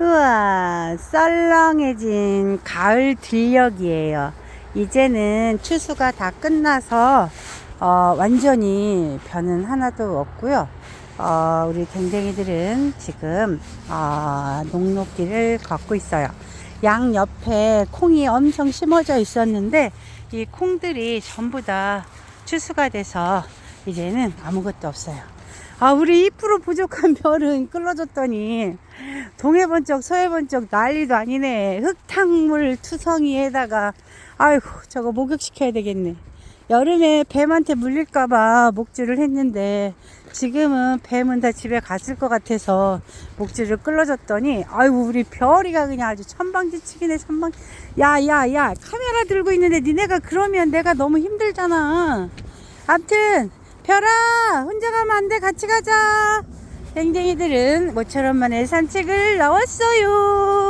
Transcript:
우와, 썰렁해진 가을 들녘이에요. 이제는 추수가 다 끝나서 어, 완전히 변은 하나도 없고요. 어, 우리 댕댕이들은 지금 어, 녹록길을 걷고 있어요. 양 옆에 콩이 엄청 심어져 있었는데 이 콩들이 전부 다 추수가 돼서 이제는 아무것도 없어요. 아, 우리 2% 부족한 별은 끌어줬더니 동해 번쩍 서해 번쩍 난리도 아니네. 흙탕물 투성이에다가 아이고 저거 목욕시켜야 되겠네. 여름에 뱀한테 물릴까봐 목줄을 했는데 지금은 뱀은 다 집에 갔을 것 같아서 목줄을 끌어줬더니 아이고 우리 별이가 그냥 아주 천방지축이네 천방 야야야 카메라 들고 있는데 니네가 그러면 내가 너무 힘들잖아 암튼 별아 혼자 가면 안 돼. 같이 가자. 땡땡이들은 모처럼 만에 산책을 나왔어요